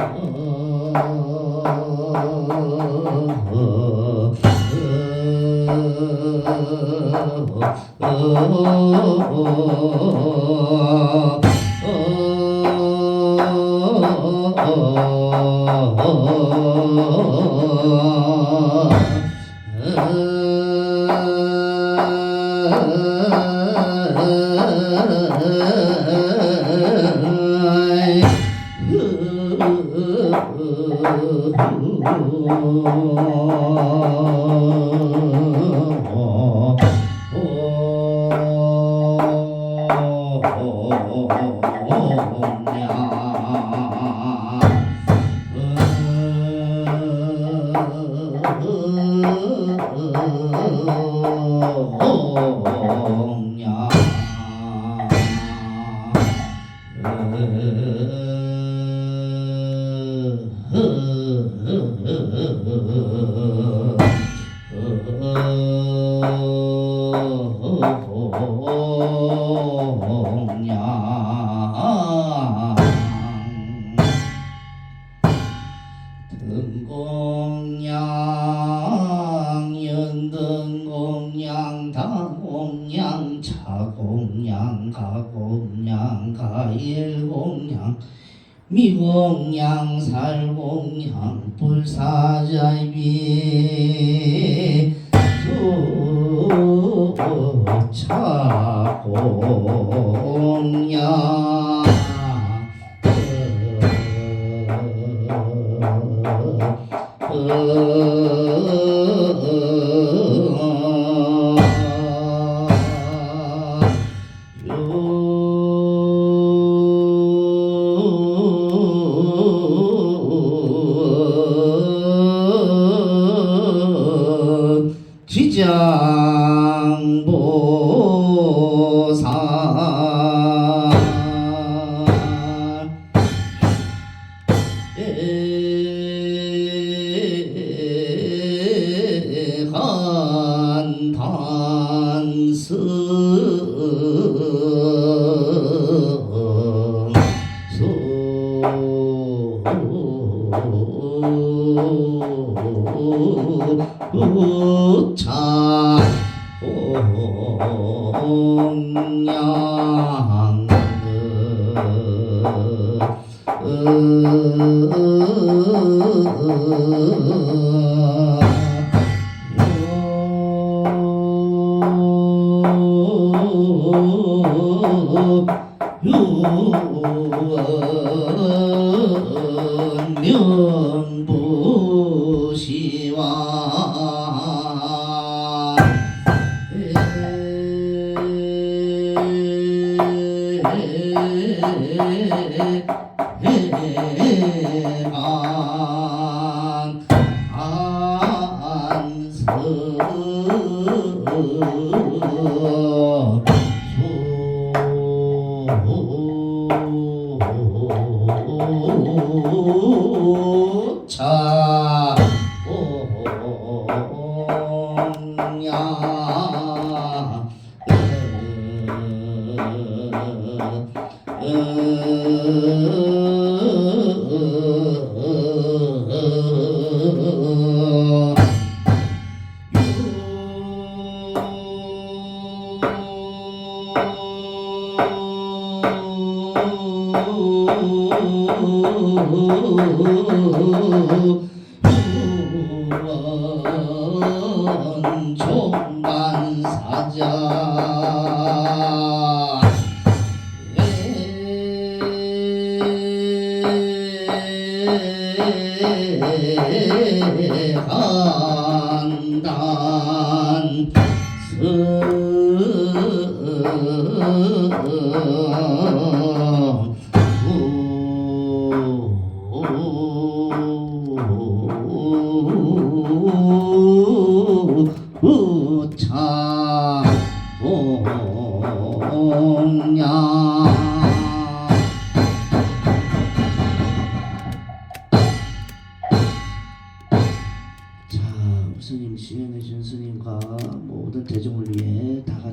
등 공 가공양 가일공양 미공양 살공양 불사자비. 조차공 Oh 안 후원 총반사자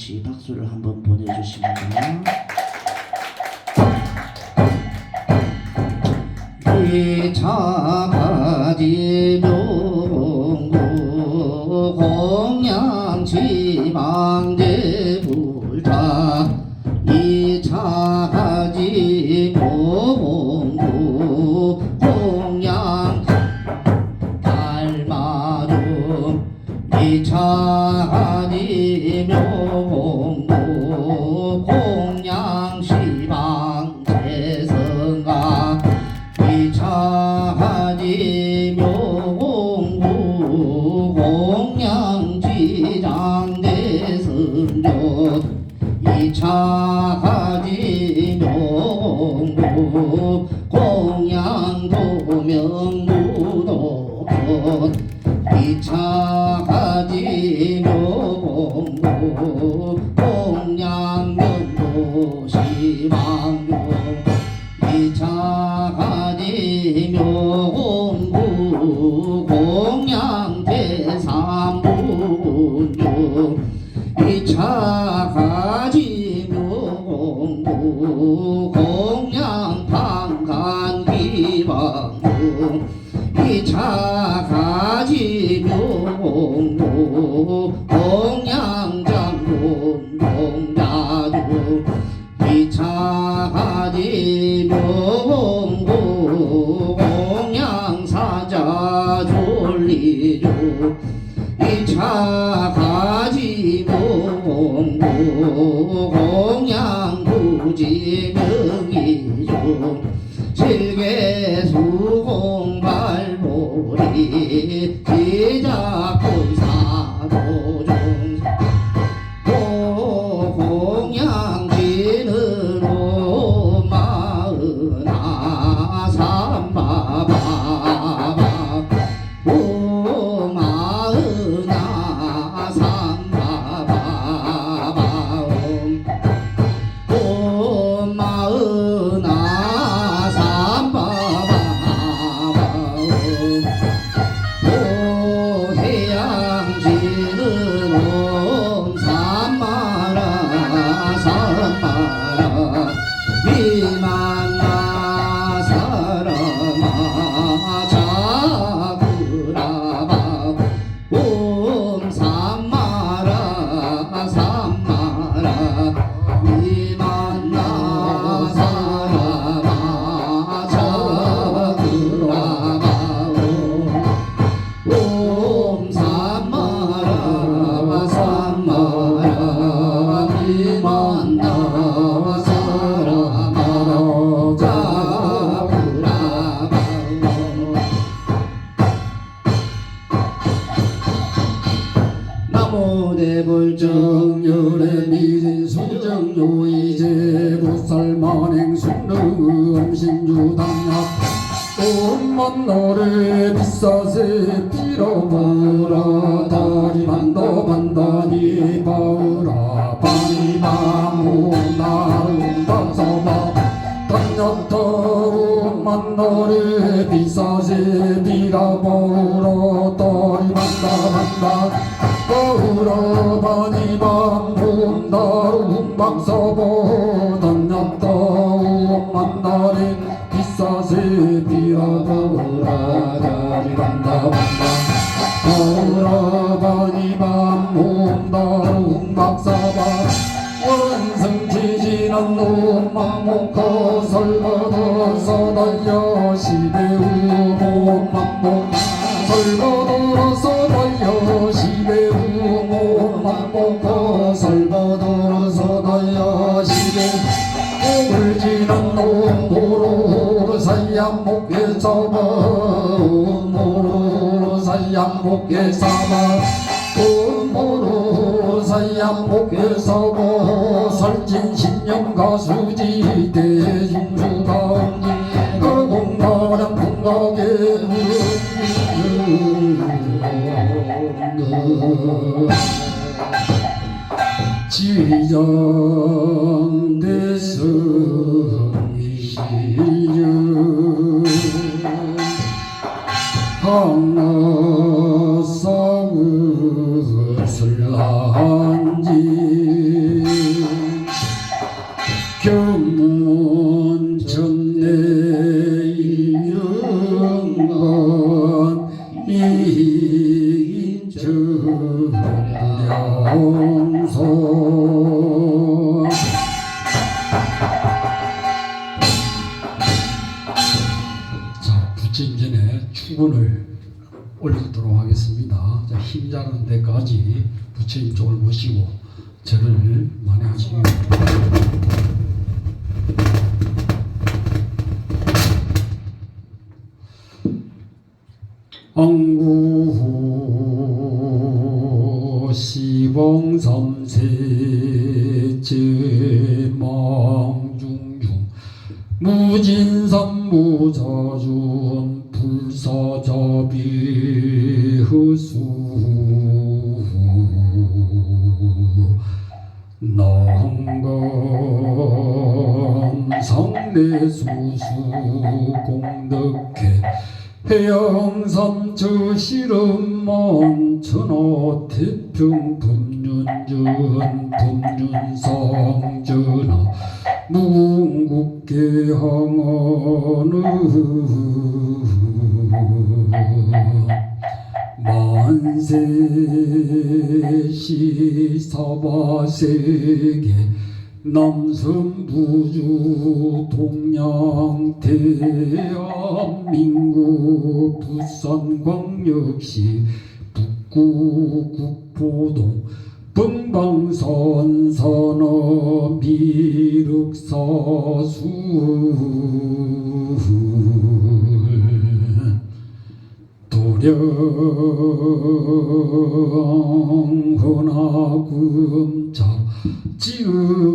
같이 박수를 한번 보내주십니다. 이 묘공 명이 나무대불정 정열의 미진 수정요 이제 부살만행 순릉 신주 당합 온만 너를 비싸세 빌어보라. 다리 반도 반다니 바우라. 바니마무 나름 방서마 단역더운 너를 비싸세 빌어보라. 다리 반다 반다 바우라 바니마 봄다루 방서보 단역더운 만나린 비싸세 빌어보라 다리 반다 반다. 바우라바니밤 홈다루 박사바 원성지지난 놈망목거 설거더서 달려 시대우 몸망목 설거더 목에 잡아 모로 사양 목에 잡아 설진 신념 가수지 대중수 가운데 그 공간한 공각에 지정 명소 자 붙임 전에 충분을 올리도록 하겠습니다. 자, 힘자는 데까지 부처님 쪽을 모시고 저를 만회하시기 바랍니다. 무진삼무자준 불사자비흐수 난감 상내수수 공덕해 해양삼처 실음만 천하 태평 법륜전 법륜상전하 무궁국계 항하는 만세시 사바세계 남선부주 동양 대한민국 부산광역시 북구 국포동 bun방선 산업 미륵사술 도령훈하금자 지극지정성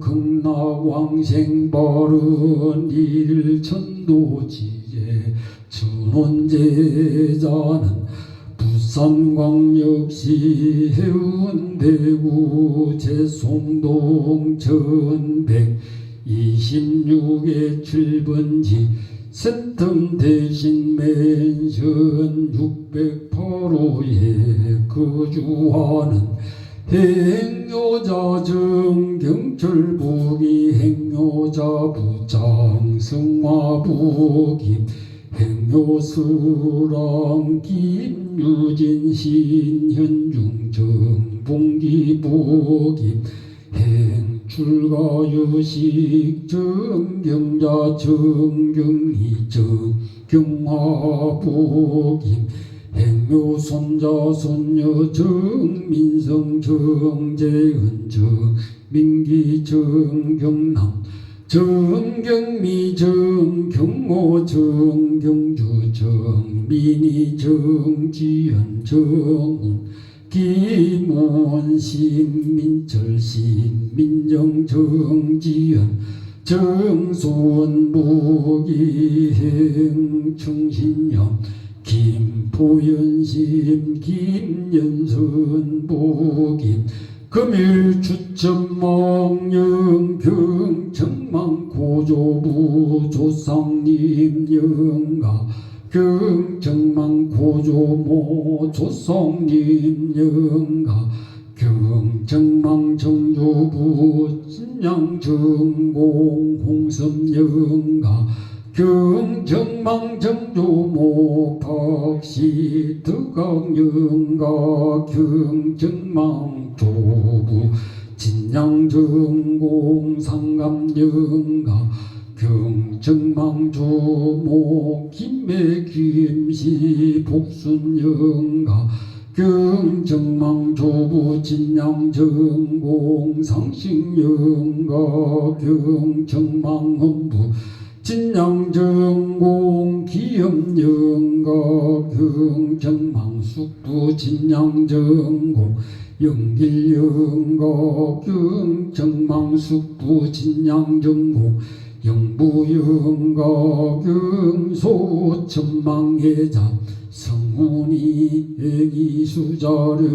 극락왕생벌은 일천도지제 천원제자는 부산광역시 해운대구 제송동 천백 26의 7번지 센텀 대신 맨션 608호에 거주하는 행여자 정경철복이 행여자 부장 승화복이 행여수랑 김유진 신현중 정봉기복이 행 출가유식 정경자 정경리 정경화복임 행묘손자 손녀 정민성 정재은 정민기 정경남 정경미 정경모 정경주 정민희 정지연 정운 김원 신 민철 신 민정 정지연 정손복이 행충신영 김포연심 김연선 복임 금일 추천망영 경청망 고조부 조상님 영가 경청망 고조모 조상님 영가 경청망 정조부 진양정공 홍섬 영가 경청망 정조모 박시 덕강영가 경청망 조부 진양 정공 상감 영가 경청망 조모 김매 김시 복순영가 경청망 조 부 진양정공 상식영가 경청망 헌부 진양정공 기염영가 경청망 숙부 진양정공 영길영가 경청망 숙부 진양정공 영부영가 경소 천망계자 성훈이 애기수자령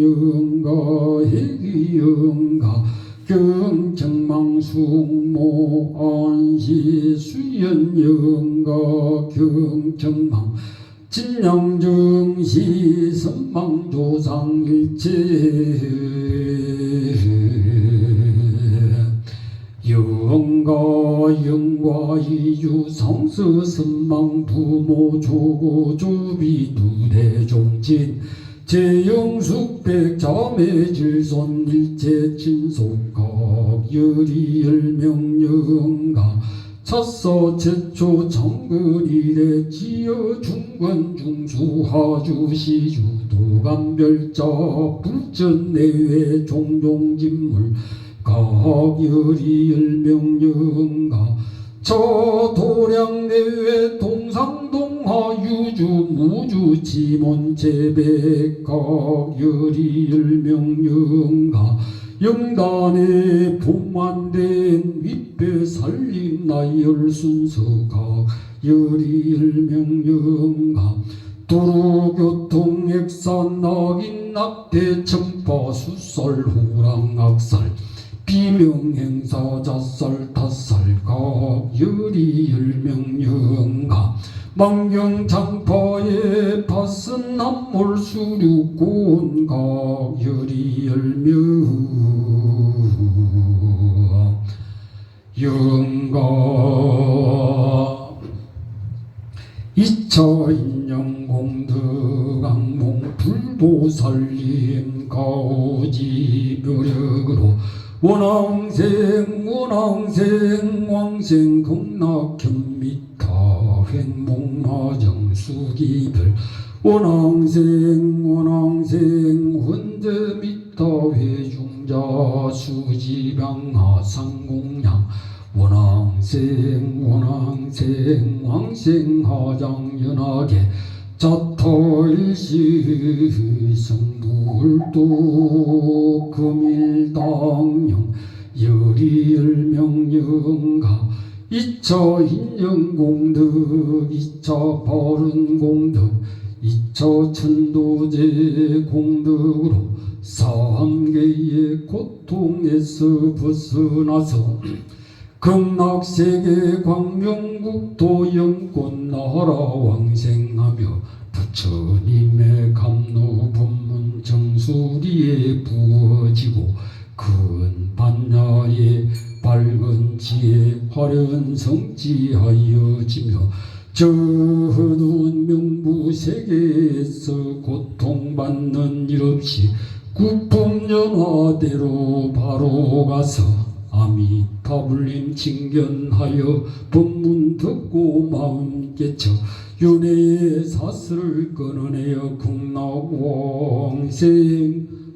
영가 애기영가 경청망숙모 안시수연영가 경청망 진양정시 선망조상일체 영과 이유 성스 선망 부모 조고 조비 두대 종진 제영숙 백자매 질손 일체 친속각 열이 열명 영가 첫서 제초 정근 이래 지어 중권 중수 하주 시주 도감별자 불전 내외 종종 진물 각열이 열명령가 저 도량 내외 동상동하 유주 무주 지몬 제백 각열이 열명령가. 영단에 복만된 윗배 살림 나열 순서가 열일명령가. 도로교통 액산 낙인 낙대 청파 수설 호랑 악살 비명행사 자살 탓살 각열이 열명령가 망경장파에 밭은 남몰 수륙곤 각열이 열명 원왕생 원왕생 왕생 극락현미타 횡목마정 수기별. 원왕생 원왕생 혼대미타 회중자 수지방하 상공양. 원왕생 원왕생 왕생 하장연하게 자탈시 성불도 금일당령 열이열명령가 이차 인연공덕 이차 바른공덕 이차 천도제 공덕으로 삼계의 고통에서 벗어나서 극락세계 광명국도 영권 나라 왕생하며 부처님의 감로 법문 정수리에 부어지고 큰 반야의 밝은 지혜 화려한 성지하여지며 저 어두운 명부세계에서 고통받는 일 없이 구품연화대로 바로 가서 아미타 불림 칭견하여 법문 듣고 마음 깨쳐 윤회의 사슬을 끊어내어 극락왕생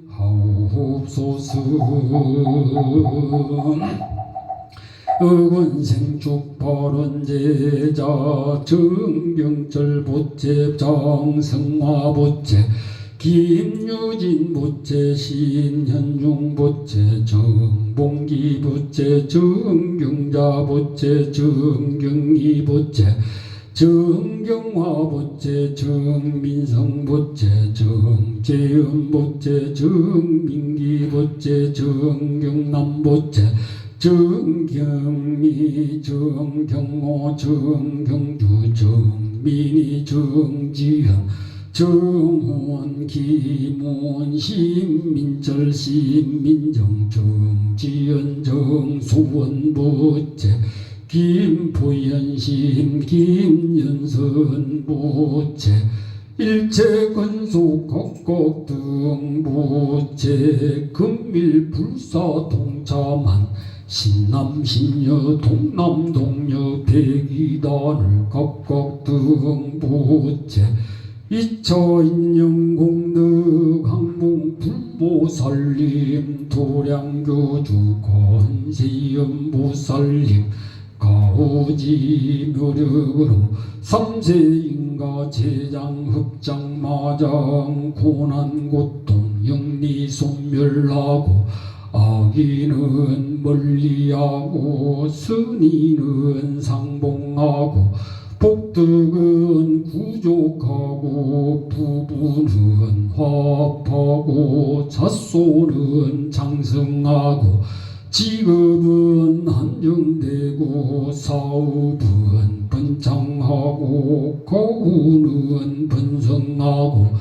하옵소서. 의건생 축발원 제자 정경철 보채 정승화 보채 김유진 보채 신현중 보채 정봉기 보채 정경자 보채 정경희 보채 정경화 보채 정민성 보채 정재현 보채 정민기 보채 정경남 보채 정경미 정경호 정경주 정민희 정지현 정원 김원 신민철 신민정 정지연 정소원 보채 김포현 신 김연선 보채 일체 각각 등보채 금밀 불사 동참한 신남 신녀 동남 동녀 백이단을 각각 등보채 이차 인영 공덕 항봉 불보살림 도량교 주 권세연보살림 가오지 묘력으로 삼세인가 제장 흑장 마장 고난 고통 영리 소멸하고 악인은 멀리하고 선인은 상봉하고 복덕은 구족하고 부부는 화합하고 잣소는 장성하고 직업은 한정되고 사업은 번창하고 거우는 번성하고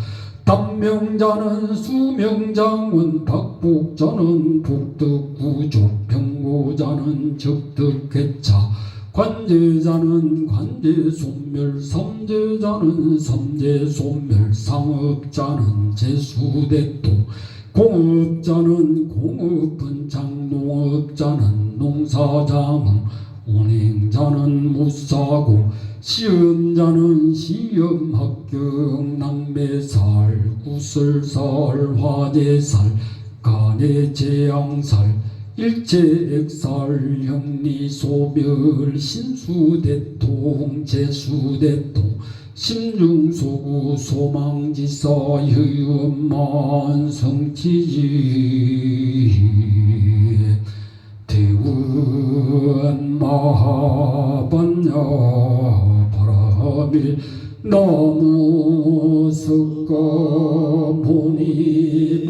단명자는 수명장은 박복자는 복덕구족 병고자는 적덕회차 관제자는 관제소멸 삼제자는 삼제소멸 상업자는 제수대통 공업자는 공업분창 농업자는 농사장흥 운행자는 무사고 시험자는 시험 합격 낭매살 구슬살 화재살 간의 재앙살 일체액살 형리소멸 신수대통 재수대통 심중소구 소망지사 효연만 성취지 대원 마하반야 바라밀 나무 석가 보니